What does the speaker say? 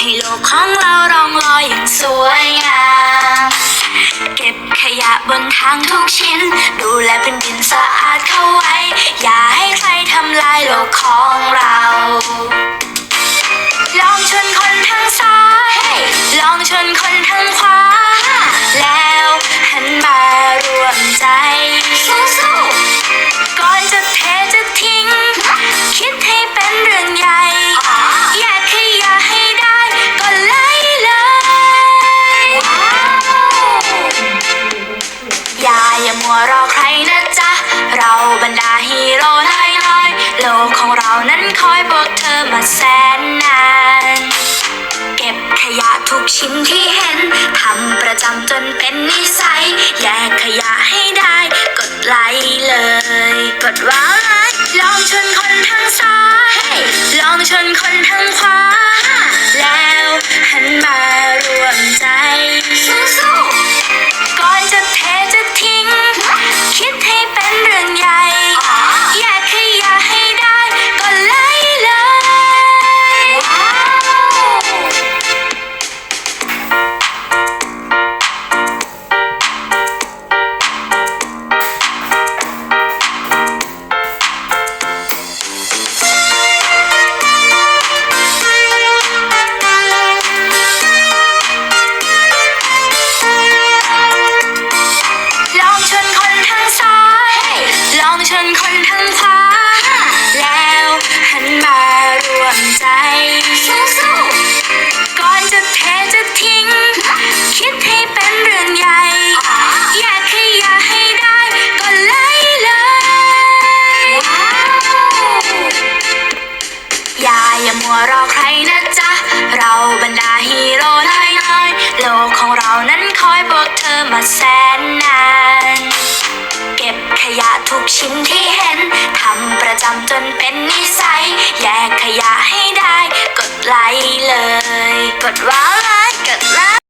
ให้โลกของเรารองลอยอย่างสวยงามเก็บขยะบนทางทุกชิ้น ดูแลเป็นดินสะอาดเข้าไว้ แสนนาน เก็บขยะทุกชิ้นที่เห็นทำประจำจนเป็นนิสัย แยกขยะให้ได้ กดไลค์เลย กดว้าวนะลองชวนคนทางซ้าย มาแสนนาน เก็บขยะทุกชิ้นที่เห็นทำประจำจนเป็นนิสัย แยกขยะให้ได้ กดไลค์เลย กดว้า